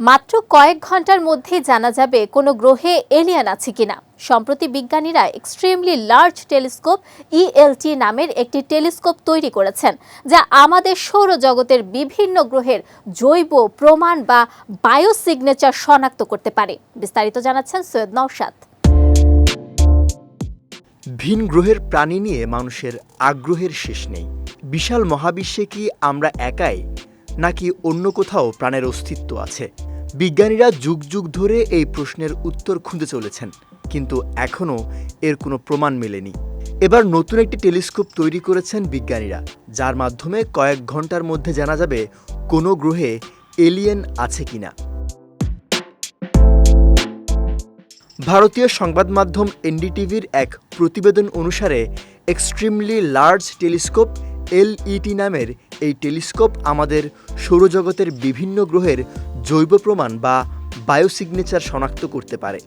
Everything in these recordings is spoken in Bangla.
মাত্র কয়েক ঘণ্টার মধ্যে জানা যাবে কোনো গ্রহে এলিয়ান আছে কিনা। সম্প্রতি বিজ্ঞানীরা এক্সট্রিমলি লার্জ টেলিস্কোপ ইএলটি নামের একটি টেলিস্কোপ তৈরি করেছেন, যা আমাদের সৌরজগতের বিভিন্ন গ্রহের জৈব প্রমাণ বা বায়োসিগনেচার শনাক্ত করতে পারে। বিস্তারিত জানাচ্ছেন সৈয়দ নওশাদ। ভিন গ্রহের প্রাণী নিয়ে মানুষের আগ্রহের শেষ নেই। বিশাল মহাবিশ্বে কি আমরা একাই, নাকি অন্য কোথাও প্রাণের অস্তিত্ব আছে? বিজ্ঞানীরা যুগ যুগ ধরে এই প্রশ্নের উত্তর খুঁজে চলেছেন, কিন্তু এখনও এর কোনো প্রমাণ মেলেনি। এবার নতুন একটি টেলিস্কোপ তৈরি করেছেন বিজ্ঞানীরা, যার মাধ্যমে কয়েক ঘণ্টার মধ্যে জানা যাবে কোনো গ্রহে এলিয়েন আছে কিনা। ভারতীয় সংবাদ মাধ্যম এনডিটিভির এক প্রতিবেদন অনুসারে এক্সট্রিমলি লার্জ টেলিস্কোপ এলইটি নামের এই টেলিস্কোপ আমাদের সৌরজগতের বিভিন্ন গ্রহের জৈব প্রমাণ বা বায়োসিগনেচার শনাক্ত করতে পারে।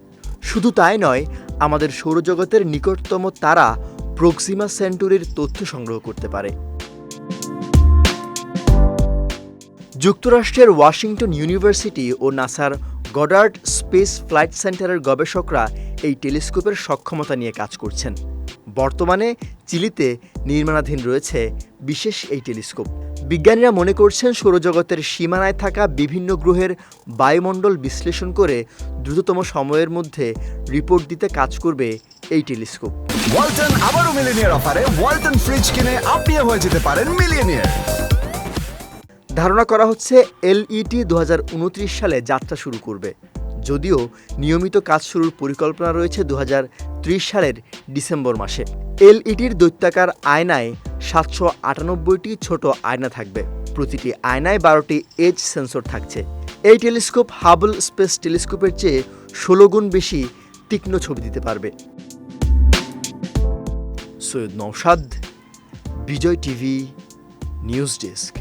শুধু তাই নয়, আমাদের সৌরজগতের নিকটতম তারা প্রক্সিমা সেন্টুরির তথ্য সংগ্রহ করতে পারে। যুক্তরাষ্ট্রের ওয়াশিংটন ইউনিভার্সিটি ও নাসার গডার্ড স্পেস ফ্লাইট সেন্টারের গবেষকরা এই টেলিস্কোপের সক্ষমতা নিয়ে কাজ করছেন। বর্তমানে চিলিতে নির্মাণাধীন রয়েছে বিশেষ এই টেলিস্কোপ। বিজ্ঞানীরা মনে করছেন সৌরজগতের সীমানায় থাকা বিভিন্ন গ্রহের বায়ুমণ্ডল বিশ্লেষণ করে দ্রুততম সময়ের মধ্যে রিপোর্ট দিতে কাজ করবে এই টেলিস্কোপ। ওয়ালটন আবারও মিলিনিয়ার অফারে ওয়ালটন ফ্রিজ কিনে আপনিও হয়ে যেতে পারেন মিলিয়নিয়ার। ধারণা করা হচ্ছে এলইটি দু হাজার উনত্রিশ সালে যাত্রা শুরু করবে। যদিও নিয়মিত কাজ শুরুর পরিকল্পনা রয়েছে দু হাজার ত্রিশ সালের ডিসেম্বর মাসে। এলইটির দৈত্যাকার আয়নায় সাতশো আটানব্বইটি ছোট আয়না থাকবে। প্রতিটি আয়নায় বারোটি এজ সেন্সর থাকছে। এই টেলিস্কোপ হাবল স্পেস টেলিস্কোপের চেয়ে ষোলো গুণ বেশি তীক্ষ্ণ ছবি দিতে পারবে। Syed Noushad Bijoy TV, news desk.